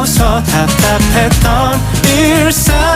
메고서 답답했던 일상